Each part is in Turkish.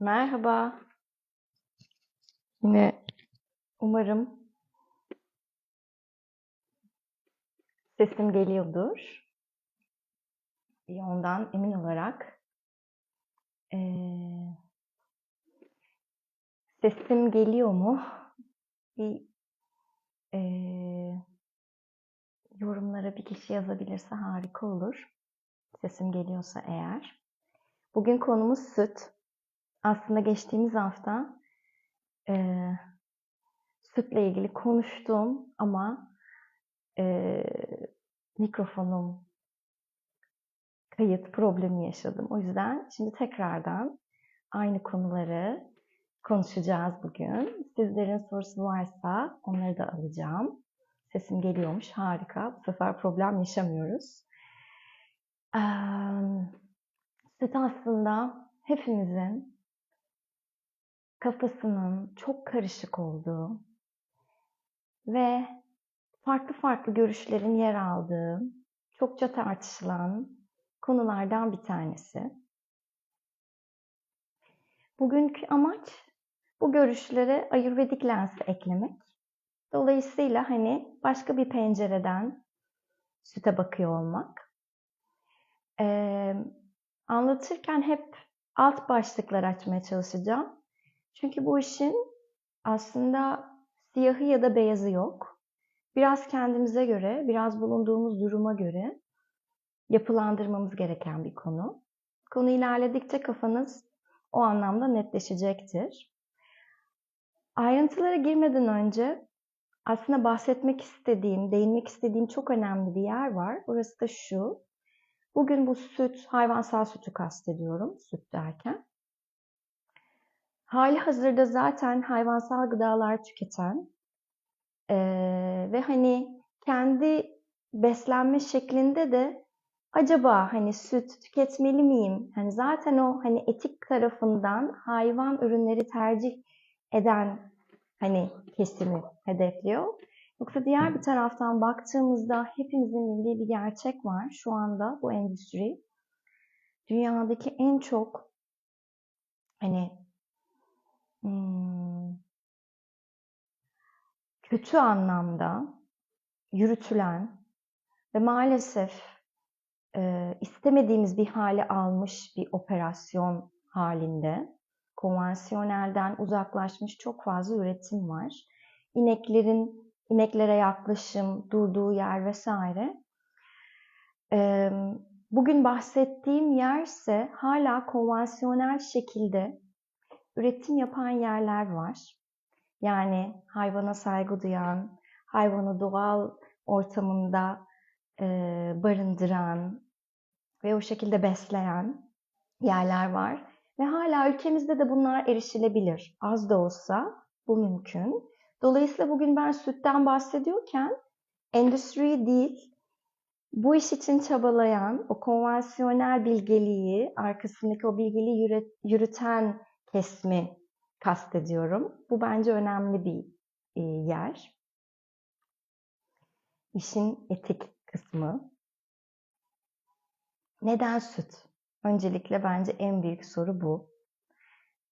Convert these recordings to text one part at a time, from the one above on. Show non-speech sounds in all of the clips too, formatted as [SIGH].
Merhaba. Yine umarım sesim geliyordur. Bir ondan emin olarak eee, sesim geliyor mu? Bir eee, yorumlara bir kişi yazabilirse harika olur. Sesim geliyorsa eğer. Bugün konumuz süt. Aslında geçtiğimiz hafta eee, sütle ilgili konuştum ama eee, mikrofonum kayıt problemi yaşadım. O yüzden şimdi tekrardan aynı konuları konuşacağız bugün. Sizlerin sorusu varsa onları da alacağım. Sesim geliyormuş. Harika. Bu sefer problem yaşamıyoruz. Eee, süt aslında hepimizin kafasının çok karışık olduğu ve farklı farklı görüşlerin yer aldığı, çokça tartışılan konulardan bir tanesi. Bugünkü amaç bu görüşlere ayurvedik lensi eklemek. Dolayısıyla hani başka bir pencereden süte bakıyor olmak. Ee, anlatırken hep alt başlıklar açmaya çalışacağım. Çünkü bu işin aslında siyahı ya da beyazı yok. Biraz kendimize göre, biraz bulunduğumuz duruma göre yapılandırmamız gereken bir konu. Konu ilerledikçe kafanız o anlamda netleşecektir. Ayrıntılara girmeden önce aslında bahsetmek istediğim, değinmek istediğim çok önemli bir yer var. Orası da şu. Bugün bu süt, hayvansal sütü kastediyorum, süt derken. Hali hazırda zaten hayvansal gıdalar tüketen eee, ve hani kendi beslenme şeklinde de acaba hani süt tüketmeli miyim? Hani zaten o hani etik tarafından hayvan ürünleri tercih eden hani kesimi hedefliyor. Yoksa diğer bir taraftan baktığımızda hepimizin bildiği bir gerçek var. Şu anda bu endüstri dünyadaki en çok hani hmm, kötü anlamda yürütülen ve maalesef e, istemediğimiz bir hale almış bir operasyon halinde konvansiyonelden uzaklaşmış çok fazla üretim var. İneklerin ineklere yaklaşım, durduğu yer vesaire. E, bugün bahsettiğim yerse hala konvansiyonel şekilde üretim yapan yerler var. Yani hayvana saygı duyan, hayvanı doğal ortamında e, barındıran ve o şekilde besleyen yerler var. Ve hala ülkemizde de bunlar erişilebilir. Az da olsa bu mümkün. Dolayısıyla bugün ben sütten bahsediyorken endüstri değil, bu iş için çabalayan, o konvansiyonel bilgeliği, arkasındaki o bilgeliği yürüten kesmi kastediyorum. Bu bence önemli bir e, yer. İşin etik kısmı. Neden süt? Öncelikle bence en büyük soru bu.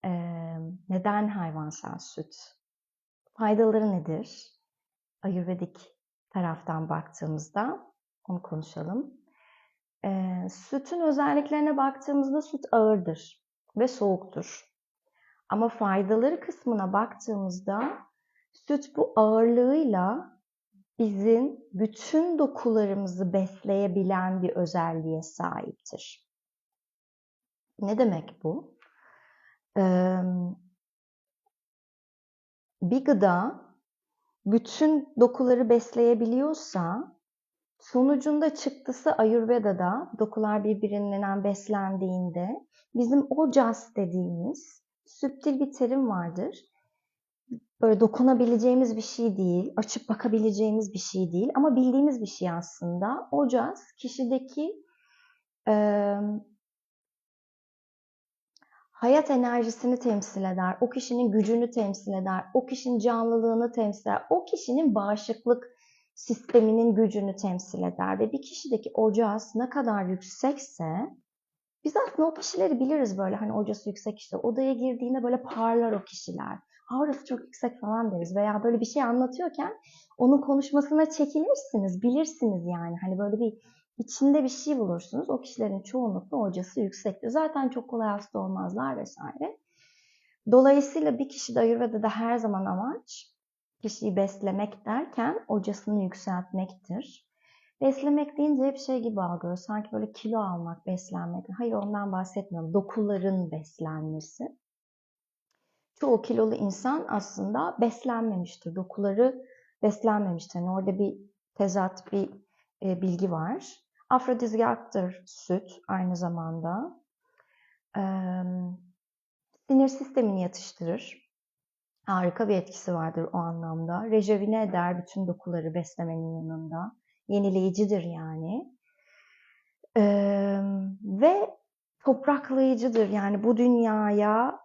Ee, neden hayvansal süt? Faydaları nedir? Ayurvedik taraftan baktığımızda onu konuşalım. Ee, sütün özelliklerine baktığımızda süt ağırdır ve soğuktur. Ama faydaları kısmına baktığımızda süt bu ağırlığıyla bizim bütün dokularımızı besleyebilen bir özelliğe sahiptir. Ne demek bu? Ee, bir gıda bütün dokuları besleyebiliyorsa sonucunda çıktısı Ayurveda'da dokular birbirinden beslendiğinde bizim ojas dediğimiz süptil bir terim vardır. Böyle dokunabileceğimiz bir şey değil, açıp bakabileceğimiz bir şey değil ama bildiğimiz bir şey aslında. Ojas kişideki e, hayat enerjisini temsil eder, o kişinin gücünü temsil eder, o kişinin canlılığını temsil eder, o kişinin bağışıklık sisteminin gücünü temsil eder ve bir kişideki ocağız ne kadar yüksekse Biz aslında o kişileri biliriz böyle hani hocası yüksek işte odaya girdiğinde böyle parlar o kişiler. Aurası çok yüksek falan deriz veya böyle bir şey anlatıyorken onun konuşmasına çekilirsiniz, bilirsiniz yani. Hani böyle bir içinde bir şey bulursunuz. O kişilerin çoğunlukla hocası yüksektir. Zaten çok kolay hasta olmazlar vesaire. Dolayısıyla bir kişi de Ayurveda'da her zaman amaç kişiyi beslemek derken hocasını yükseltmektir. Beslemek deyince hep şey gibi algılıyoruz. Sanki böyle kilo almak, beslenmek. Hayır ondan bahsetmiyorum. Dokuların beslenmesi. Çoğu kilolu insan aslında beslenmemiştir. Dokuları beslenmemiştir. Yani orada bir tezat, bir e, bilgi var. Afrodizyaktır süt aynı zamanda. Ee, sinir sistemini yatıştırır. Harika bir etkisi vardır o anlamda. Rejevine eder bütün dokuları beslemenin yanında. Yenileyicidir yani. Ee, ve topraklayıcıdır. Yani bu dünyaya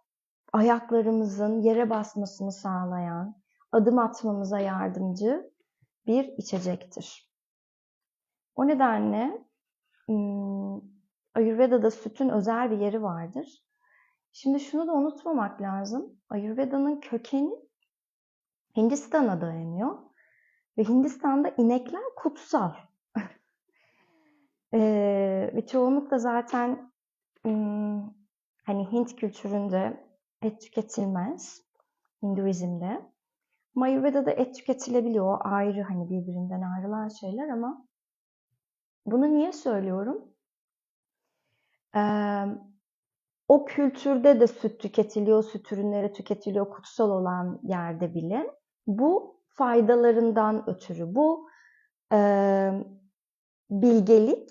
ayaklarımızın yere basmasını sağlayan, adım atmamıza yardımcı bir içecektir. O nedenle Ayurveda'da sütün özel bir yeri vardır. Şimdi şunu da unutmamak lazım. Ayurveda'nın kökeni Hindistan'a dayanıyor. Ve Hindistan'da inekler kutsal. [LAUGHS] ee, ve çoğunlukla zaten hani Hint kültüründe et tüketilmez. Hinduizm'de. Ayurveda'da et tüketilebiliyor. O ayrı hani birbirinden ayrılan şeyler ama bunu niye söylüyorum? Ee, o kültürde de süt tüketiliyor, süt ürünleri tüketiliyor kutsal olan yerde bile. Bu faydalarından ötürü. Bu e, bilgelik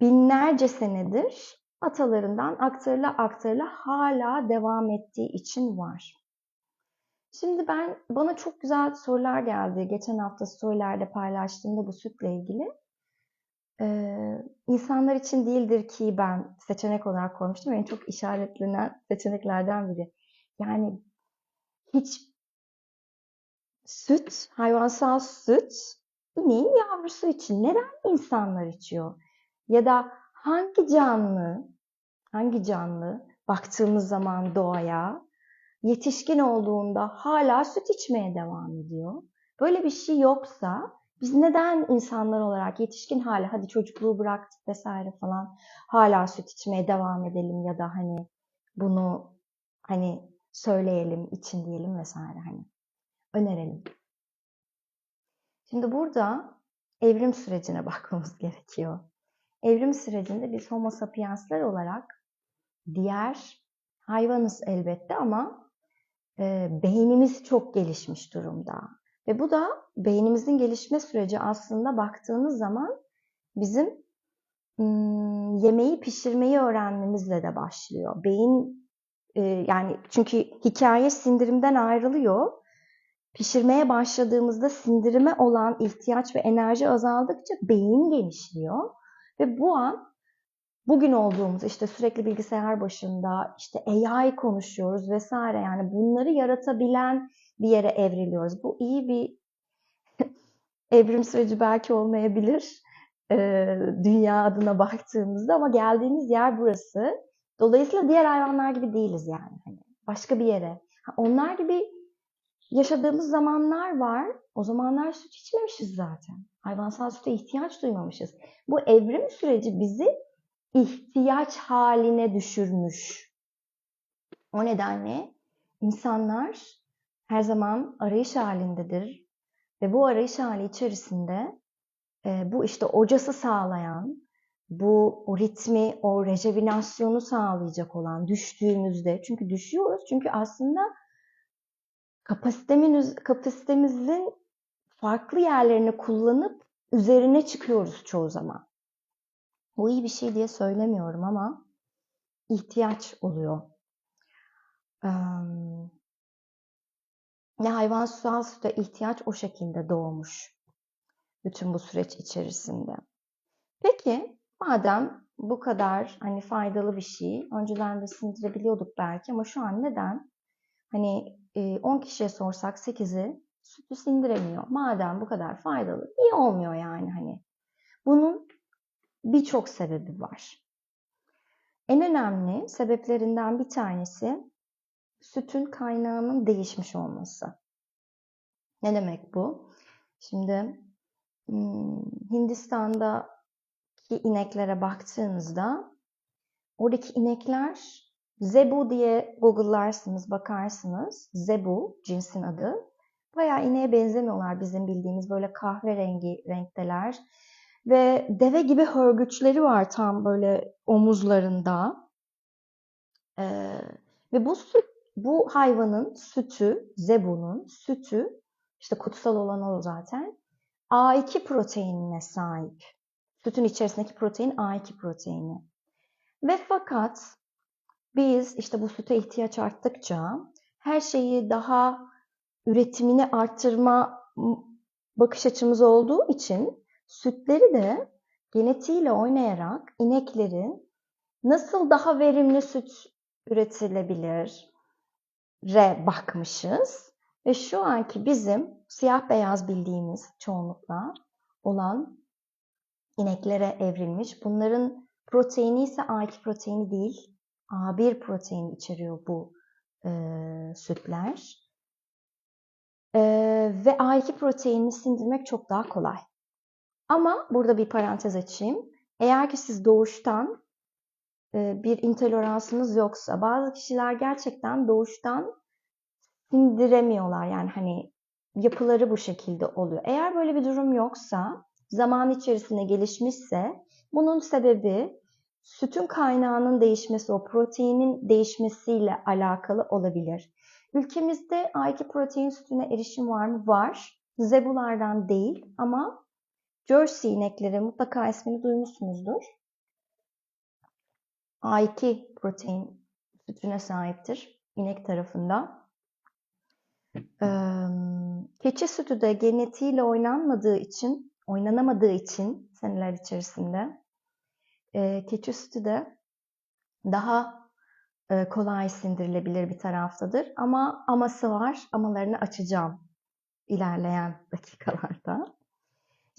binlerce senedir atalarından aktarıla aktarıla hala devam ettiği için var. Şimdi ben bana çok güzel sorular geldi. Geçen hafta storylerde paylaştığımda bu sütle ilgili. Ee, insanlar için değildir ki ben seçenek olarak koymuştum. En çok işaretlenen seçeneklerden biri. Yani hiç süt, hayvansal süt ineğin yavrusu için neden insanlar içiyor? Ya da hangi canlı, hangi canlı baktığımız zaman doğaya yetişkin olduğunda hala süt içmeye devam ediyor? Böyle bir şey yoksa biz neden insanlar olarak yetişkin hali hadi çocukluğu bıraktık vesaire falan hala süt içmeye devam edelim ya da hani bunu hani söyleyelim, için diyelim vesaire hani önerelim. Şimdi burada evrim sürecine [LAUGHS] bakmamız gerekiyor. Evrim sürecinde biz homo sapiensler olarak diğer hayvanız elbette ama e, beynimiz çok gelişmiş durumda. Ve bu da beynimizin gelişme süreci aslında baktığınız zaman bizim yemeği pişirmeyi öğrenmemizle de başlıyor. Beyin e, yani çünkü hikaye sindirimden ayrılıyor. Pişirmeye başladığımızda sindirime olan ihtiyaç ve enerji azaldıkça beyin genişliyor. Ve bu an bugün olduğumuz işte sürekli bilgisayar başında işte AI konuşuyoruz vesaire yani bunları yaratabilen bir yere evriliyoruz. Bu iyi bir [LAUGHS] evrim süreci belki olmayabilir e, dünya adına baktığımızda ama geldiğimiz yer burası. Dolayısıyla diğer hayvanlar gibi değiliz yani. Hani başka bir yere. Onlar gibi yaşadığımız zamanlar var. O zamanlar süt içmemişiz zaten. Hayvansal süte ihtiyaç duymamışız. Bu evrim süreci bizi ihtiyaç haline düşürmüş. O nedenle insanlar her zaman arayış halindedir. Ve bu arayış hali içerisinde e, bu işte ocası sağlayan, bu o ritmi, o rejevinasyonu sağlayacak olan düştüğümüzde, çünkü düşüyoruz çünkü aslında kapasitemiz, kapasitemizin farklı yerlerini kullanıp üzerine çıkıyoruz çoğu zaman. Bu iyi bir şey diye söylemiyorum ama ihtiyaç oluyor. Ve hayvansal süte ihtiyaç o şekilde doğmuş. Bütün bu süreç içerisinde. Peki madem bu kadar hani faydalı bir şey, önceden de sindirebiliyorduk belki ama şu an neden hani 10 kişiye sorsak 8'i sütü sindiremiyor. Madem bu kadar faydalı, iyi olmuyor yani hani. Bunun birçok sebebi var. En önemli sebeplerinden bir tanesi sütün kaynağının değişmiş olması. Ne demek bu? Şimdi hmm, Hindistan'daki ineklere baktığınızda oradaki inekler zebu diye google'larsınız, bakarsınız. Zebu cinsin adı. Bayağı ineğe benzemiyorlar bizim bildiğimiz böyle kahverengi renkteler. Ve deve gibi hörgüçleri var tam böyle omuzlarında. Ee, ve bu süt, bu hayvanın sütü, zebunun sütü, işte kutsal olan o zaten, A2 proteinine sahip. Sütün içerisindeki protein A2 proteini. Ve fakat biz işte bu süte ihtiyaç arttıkça her şeyi daha üretimini arttırma bakış açımız olduğu için sütleri de genetiğiyle oynayarak ineklerin nasıl daha verimli süt üretilebilir re bakmışız. Ve şu anki bizim siyah beyaz bildiğimiz çoğunlukla olan ineklere evrilmiş. Bunların proteini ise A2 proteini değil, A1 proteini içeriyor bu e, sütler. E, ve A2 proteinini sindirmek çok daha kolay. Ama burada bir parantez açayım. Eğer ki siz doğuştan e, bir intoleransınız yoksa bazı kişiler gerçekten doğuştan sindiremiyorlar. Yani hani yapıları bu şekilde oluyor. Eğer böyle bir durum yoksa zaman içerisinde gelişmişse bunun sebebi sütün kaynağının değişmesi, o proteinin değişmesiyle alakalı olabilir. Ülkemizde A2 protein sütüne erişim var mı? Var. Zebulardan değil ama Jersey inekleri mutlaka ismini duymuşsunuzdur. A2 protein sütüne sahiptir inek tarafında. Keçi sütü de genetiğiyle oynanmadığı için, oynanamadığı için seneler içerisinde e, keçi sütü de daha e, kolay sindirilebilir bir taraftadır. Ama aması var. Amalarını açacağım ilerleyen [LAUGHS] dakikalarda.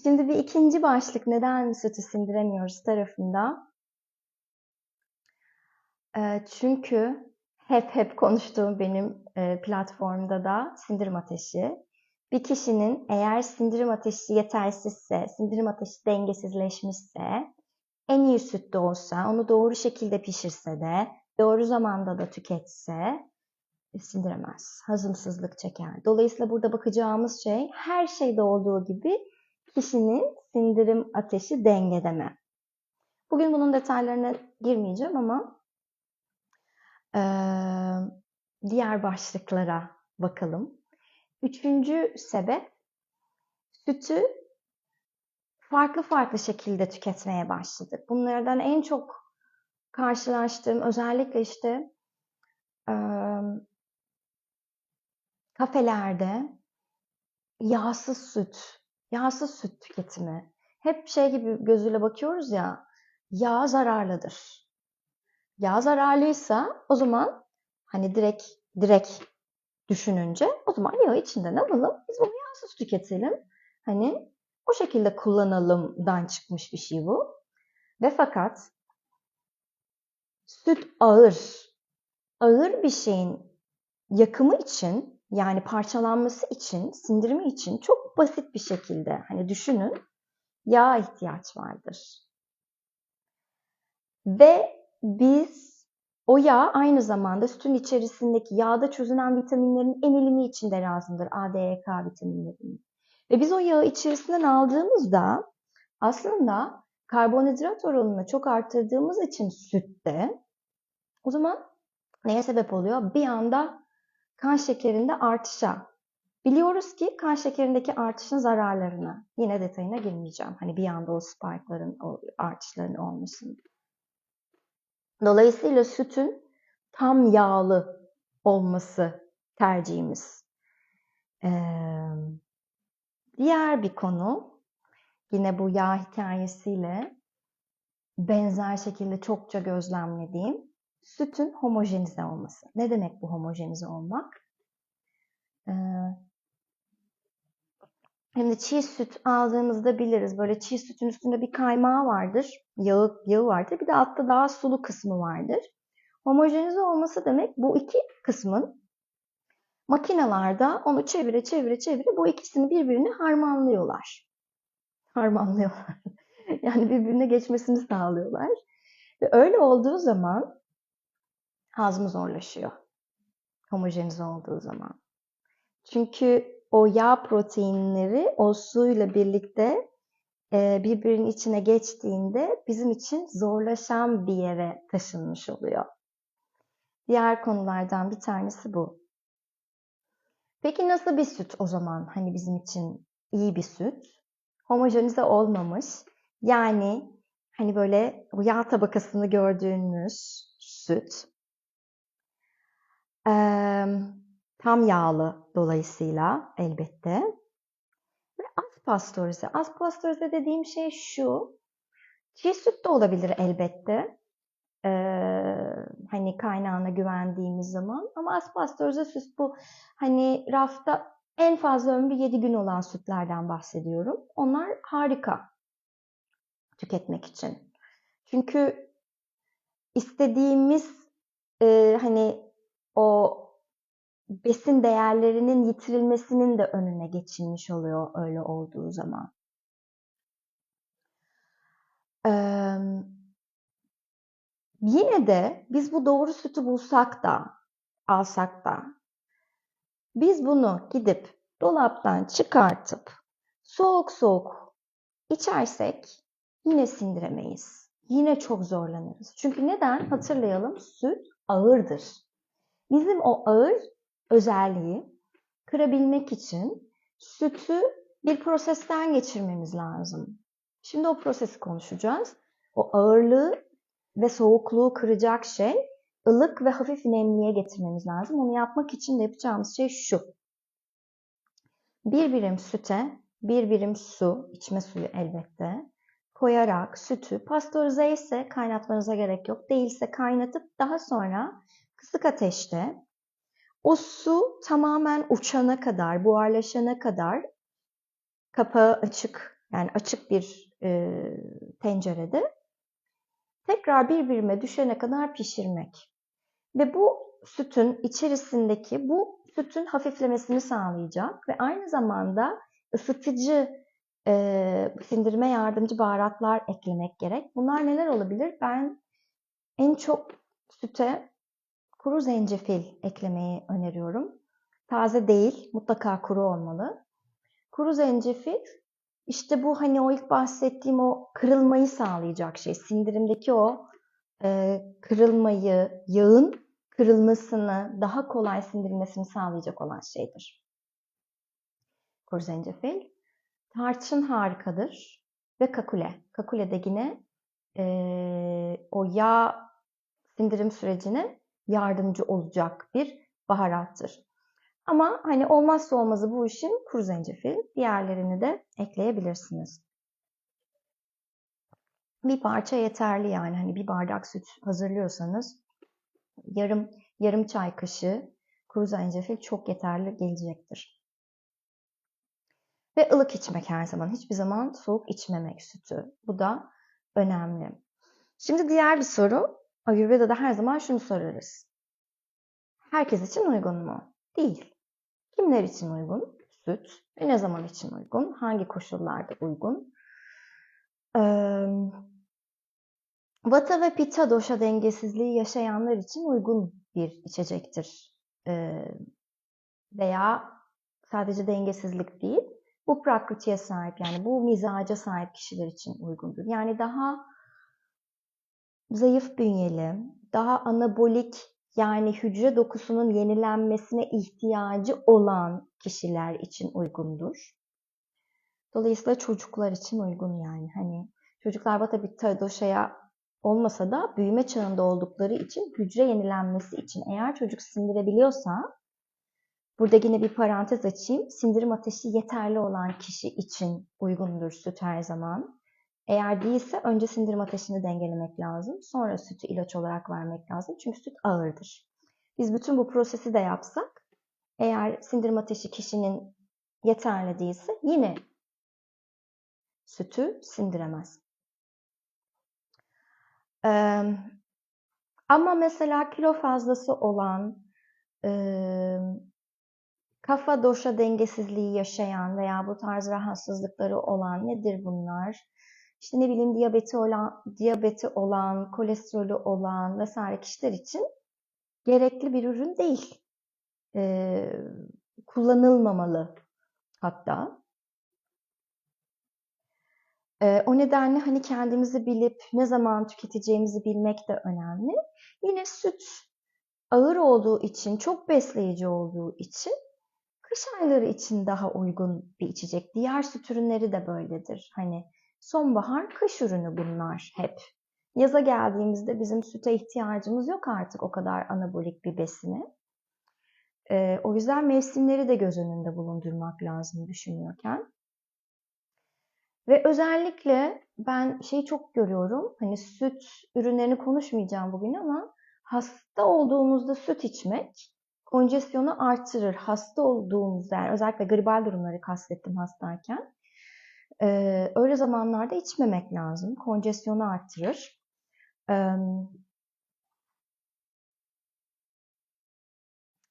Şimdi bir ikinci başlık neden sütü sindiremiyoruz tarafında. E, çünkü hep hep konuştuğum benim e, platformda da sindirim ateşi. Bir kişinin eğer sindirim ateşi yetersizse, sindirim ateşi dengesizleşmişse, en iyi süt de olsa, onu doğru şekilde pişirse de, doğru zamanda da tüketse sindiremez. Hazımsızlık çeker. Dolayısıyla burada bakacağımız şey her şeyde olduğu gibi kişinin sindirim ateşi dengede mi? Bugün bunun detaylarına girmeyeceğim ama e, diğer başlıklara bakalım. Üçüncü sebep sütü farklı farklı şekilde tüketmeye başladık. Bunlardan en çok karşılaştığım özellikle işte e, kafelerde yağsız süt, yağsız süt tüketimi. Hep şey gibi gözüyle bakıyoruz ya, yağ zararlıdır. Yağ zararlıysa o zaman hani direkt direkt düşününce o zaman yağı içinden alalım, biz bunu yağsız tüketelim. Hani o şekilde kullanalımdan çıkmış bir şey bu. Ve fakat süt ağır, ağır bir şeyin yakımı için yani parçalanması için, sindirimi için çok basit bir şekilde hani düşünün yağ ihtiyaç vardır. Ve biz o yağ aynı zamanda sütün içerisindeki yağda çözünen vitaminlerin emilimi için de lazımdır. A, D, E, K vitaminlerinin. Ve biz o yağı içerisinden aldığımızda aslında karbonhidrat oranını çok arttırdığımız için sütte o zaman neye sebep oluyor? Bir anda kan şekerinde artışa. Biliyoruz ki kan şekerindeki artışın zararlarını. Yine detayına girmeyeceğim. Hani bir anda o spike'ların, o artışların olmasın. Dolayısıyla sütün tam yağlı olması tercihimiz. Ee, diğer bir konu yine bu yağ hikayesiyle benzer şekilde çokça gözlemlediğim sütün homojenize olması. Ne demek bu homojenize olmak? Ee, Hem de çiğ süt aldığımızda biliriz. Böyle çiğ sütün üstünde bir kaymağı vardır. Yağı, yağı vardır. Bir de altta daha sulu kısmı vardır. Homojenize olması demek bu iki kısmın makinalarda onu çevire çevire çevire bu ikisini birbirine harmanlıyorlar. [LAUGHS] Harmanlıyorlar. [LAUGHS] yani birbirine geçmesini sağlıyorlar. Ve öyle olduğu zaman hazmı zorlaşıyor. Homojenize olduğu zaman. Çünkü o yağ proteinleri o suyla birlikte e, birbirinin içine geçtiğinde bizim için zorlaşan bir yere taşınmış oluyor. Diğer konulardan bir tanesi bu. Peki nasıl bir süt o zaman? Hani bizim için iyi bir süt. Homojenize olmamış. Yani hani böyle o yağ tabakasını gördüğünüz süt. Ee, tam yağlı dolayısıyla elbette. Ve az pastörize. Az pastörize dediğim şey şu. Çiğ süt de olabilir elbette. Ee, hani kaynağına güvendiğimiz zaman. Ama az pastörize süt bu. Hani rafta en fazla ömrü 7 gün olan sütlerden bahsediyorum. Onlar harika tüketmek için. Çünkü istediğimiz e, hani o besin değerlerinin yitirilmesinin de önüne geçilmiş oluyor öyle olduğu zaman. Ee, yine de biz bu doğru sütü bulsak da, alsak da, biz bunu gidip dolaptan çıkartıp soğuk soğuk içersek yine sindiremeyiz. Yine çok zorlanırız. Çünkü neden? Hatırlayalım süt ağırdır. Bizim o ağır özelliği kırabilmek için sütü bir prosesten geçirmemiz lazım. Şimdi o prosesi konuşacağız. O ağırlığı ve soğukluğu kıracak şey ılık ve hafif nemliğe getirmemiz lazım. Onu yapmak için de yapacağımız şey şu. Bir birim süte bir birim su, içme suyu elbette, koyarak sütü pastörize ise kaynatmanıza gerek yok. Değilse kaynatıp daha sonra kısık ateşte o su tamamen uçana kadar, buharlaşana kadar kapağı açık, yani açık bir e, tencerede tekrar birbirine düşene kadar pişirmek. Ve bu sütün içerisindeki bu sütün hafiflemesini sağlayacak ve aynı zamanda ısıtıcı, e, sindirime yardımcı baharatlar eklemek gerek. Bunlar neler olabilir? Ben en çok süte Kuru zencefil eklemeyi öneriyorum. Taze değil, mutlaka kuru olmalı. Kuru zencefil işte bu hani o ilk bahsettiğim o kırılmayı sağlayacak şey. Sindirimdeki o e, kırılmayı, yağın kırılmasını, daha kolay sindirilmesini sağlayacak olan şeydir. Kuru zencefil. Tarçın harikadır. Ve kakule. Kakule de yine e, o yağ sindirim sürecine yardımcı olacak bir baharattır. Ama hani olmazsa olmazı bu işin kuru zencefil. Diğerlerini de ekleyebilirsiniz. Bir parça yeterli yani. Hani bir bardak süt hazırlıyorsanız yarım yarım çay kaşığı kuru zencefil çok yeterli gelecektir. Ve ılık içmek her zaman. Hiçbir zaman soğuk içmemek sütü. Bu da önemli. Şimdi diğer bir soru. Ayurveda'da her zaman şunu sorarız. Herkes için uygun mu? Değil. Kimler için uygun? Süt. Ve ne zaman için uygun? Hangi koşullarda uygun? Ee, Vata ve Pitta doşa dengesizliği yaşayanlar için uygun bir içecektir. Ee, veya sadece dengesizlik değil, bu prakritiye sahip yani bu mizaca sahip kişiler için uygundur. Yani daha zayıf bünyeli, daha anabolik yani hücre dokusunun yenilenmesine ihtiyacı olan kişiler için uygundur. Dolayısıyla çocuklar için uygun yani. Hani çocuklar Vata Pitta Dosha'ya olmasa da büyüme çağında oldukları için hücre yenilenmesi için eğer çocuk sindirebiliyorsa burada yine bir parantez açayım. Sindirim ateşi yeterli olan kişi için uygundur süt her zaman. Eğer değilse önce sindirim ateşini dengelemek lazım. Sonra sütü ilaç olarak vermek lazım. Çünkü süt ağırdır. Biz bütün bu prosesi de yapsak eğer sindirim ateşi kişinin yeterli değilse yine sütü sindiremez. Ee, ama mesela kilo fazlası olan, e, kafa doşa dengesizliği yaşayan veya bu tarz rahatsızlıkları olan nedir bunlar? İşte ne bileyim diyabeti olan, diyabeti olan, kolesterolü olan vesaire kişiler için gerekli bir ürün değil. Ee, kullanılmamalı hatta. Ee, o nedenle hani kendimizi bilip ne zaman tüketeceğimizi bilmek de önemli. Yine süt ağır olduğu için, çok besleyici olduğu için kış ayları için daha uygun bir içecek. Diğer süt ürünleri de böyledir. Hani sonbahar, kış ürünü bunlar hep. Yaza geldiğimizde bizim süte ihtiyacımız yok artık o kadar anabolik bir besine. Ee, o yüzden mevsimleri de göz önünde bulundurmak lazım düşünüyorken. Ve özellikle ben şeyi çok görüyorum. Hani süt ürünlerini konuşmayacağım bugün ama hasta olduğumuzda süt içmek konjesyonu artırır. Hasta olduğumuzda yani özellikle gribal durumları kastettim hastayken. Öyle zamanlarda içmemek lazım. Konjesyonu artırır. Ee,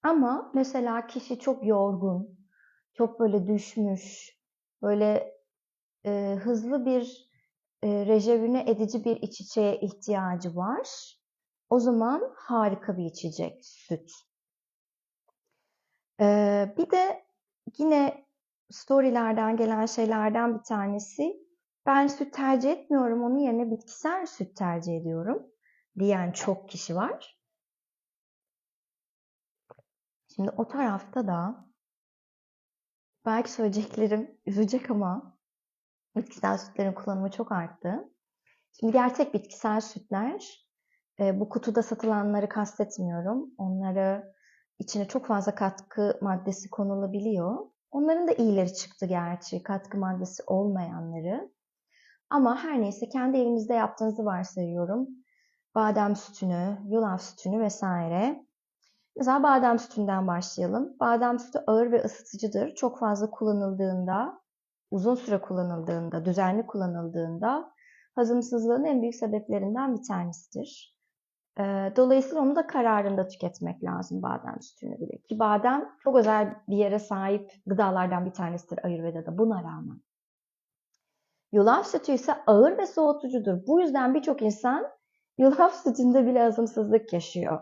ama mesela kişi çok yorgun, çok böyle düşmüş, böyle e, hızlı bir e, rejevine edici bir içeceğe ihtiyacı var. O zaman harika bir içecek süt. Ee, bir de yine storylerden gelen şeylerden bir tanesi ben süt tercih etmiyorum onun yerine bitkisel süt tercih ediyorum diyen çok kişi var. Şimdi o tarafta da belki söyleyeceklerim üzecek ama bitkisel sütlerin kullanımı çok arttı. Şimdi gerçek bitkisel sütler e, bu kutuda satılanları kastetmiyorum. Onları içine çok fazla katkı maddesi konulabiliyor. Onların da iyileri çıktı gerçi, katkı maddesi olmayanları. Ama her neyse kendi evinizde yaptığınızı varsayıyorum. Badem sütünü, yulaf sütünü vesaire. Mesela badem sütünden başlayalım. Badem sütü ağır ve ısıtıcıdır. Çok fazla kullanıldığında, uzun süre kullanıldığında, düzenli kullanıldığında hazımsızlığın en büyük sebeplerinden bir tanesidir. Dolayısıyla onu da kararında tüketmek lazım badem sütünü bile. Ki badem çok özel bir yere sahip gıdalardan bir tanesidir Ayurveda'da buna rağmen. Yulaf sütü ise ağır ve soğutucudur. Bu yüzden birçok insan [LAUGHS] yulaf sütünde bile hazımsızlık yaşıyor.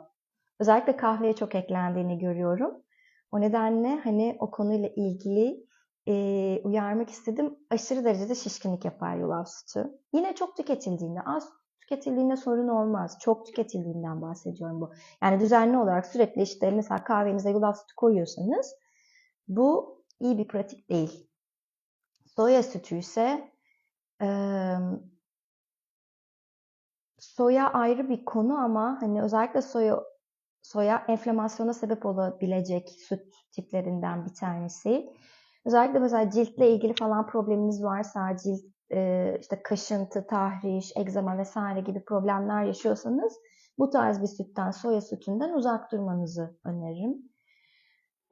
Özellikle kahveye çok eklendiğini görüyorum. O nedenle hani o konuyla ilgili e, uyarmak istedim. Aşırı derecede şişkinlik yapar yulaf sütü. Yine çok tüketildiğinde, az tüketildiğinde sorun olmaz. Çok tüketildiğinden bahsediyorum bu. Yani düzenli olarak sürekli işte mesela kahvenize yulaf sütü koyuyorsanız bu iyi bir pratik değil. Soya sütü ise e, soya ayrı bir konu ama hani özellikle soya soya enflamasyona sebep olabilecek süt tiplerinden bir tanesi. Özellikle mesela ciltle ilgili falan probleminiz varsa, cilt işte kaşıntı, tahriş, egzama vesaire gibi problemler yaşıyorsanız bu tarz bir sütten, soya sütünden uzak durmanızı öneririm.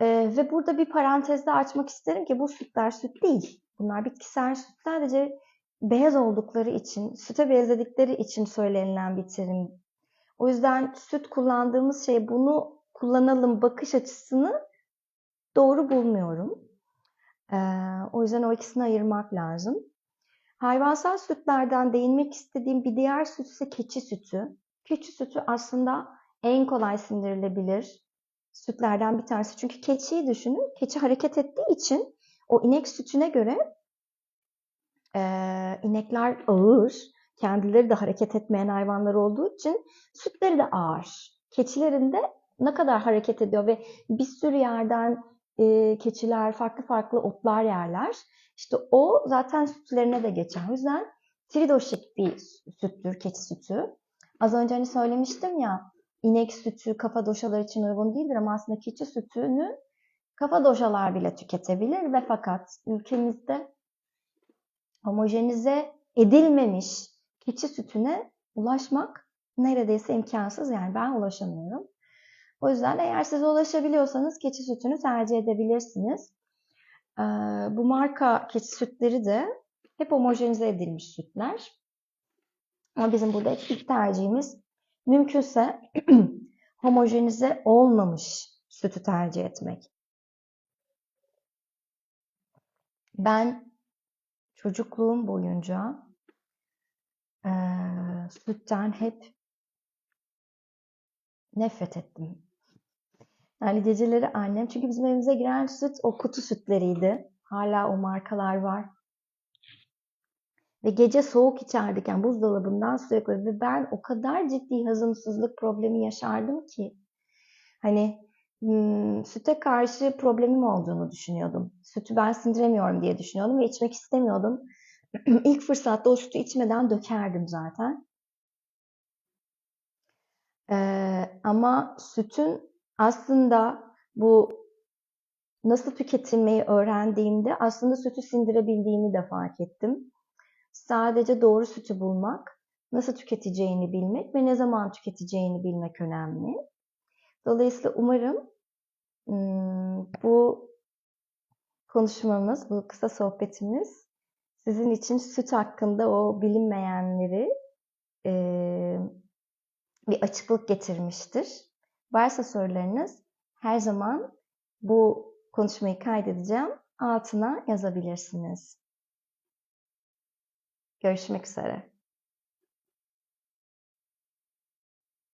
Ve burada bir parantezde açmak isterim ki bu sütler süt değil. Bunlar bitkisel süt. Sadece beyaz oldukları için, süte benzedikleri için söylenilen bir terim. O yüzden süt kullandığımız şey bunu kullanalım bakış açısını doğru bulmuyorum. O yüzden o ikisini ayırmak lazım. Hayvansal sütlerden değinmek istediğim bir diğer süt ise keçi sütü. Keçi sütü aslında en kolay sindirilebilir sütlerden bir tanesi. Çünkü keçiyi düşünün. Keçi hareket ettiği için o inek sütüne göre e, inekler ağır. Kendileri de hareket etmeyen hayvanlar olduğu için sütleri de ağır. Keçilerin de ne kadar hareket ediyor ve bir sürü yerden e, keçiler farklı farklı otlar yerler. İşte o zaten sütlerine de geçer. O yüzden tridoşik bir süttür keçi sütü. Az önce hani söylemiştim ya inek sütü kafa doşalar için uygun değildir ama aslında keçi sütünü kafa doşalar bile tüketebilir ve fakat ülkemizde homojenize edilmemiş keçi sütüne ulaşmak neredeyse imkansız. Yani ben ulaşamıyorum. O yüzden eğer siz ulaşabiliyorsanız keçi sütünü tercih edebilirsiniz. Ee, bu marka keçi sütleri de hep homojenize edilmiş sütler. Ama bizim burada ilk tercihimiz mümkünse [CLEARS THROAT] homojenize olmamış sütü tercih etmek. Ben çocukluğum boyunca eee, sütten hep nefret ettim. Yani geceleri annem, çünkü bizim evimize giren süt o kutu sütleriydi. Hala o markalar var. Ve gece soğuk içerdik yani buzdolabından sürekli ve ben o kadar ciddi hazımsızlık problemi yaşardım ki hani hmm, süte karşı problemim olduğunu düşünüyordum. Sütü ben sindiremiyorum diye düşünüyordum ve içmek istemiyordum. [CLEARS THROAT] İlk fırsatta o sütü içmeden dökerdim zaten. Ee, ama sütün aslında bu nasıl tüketilmeyi öğrendiğimde aslında sütü sindirebildiğimi de fark ettim. Sadece doğru sütü bulmak, nasıl tüketeceğini bilmek ve ne zaman tüketeceğini bilmek önemli. Dolayısıyla umarım bu konuşmamız, bu kısa sohbetimiz sizin için süt hakkında o bilinmeyenleri bir açıklık getirmiştir. Varsa sorularınız her zaman bu konuşmayı kaydedeceğim. Altına yazabilirsiniz. Görüşmek üzere.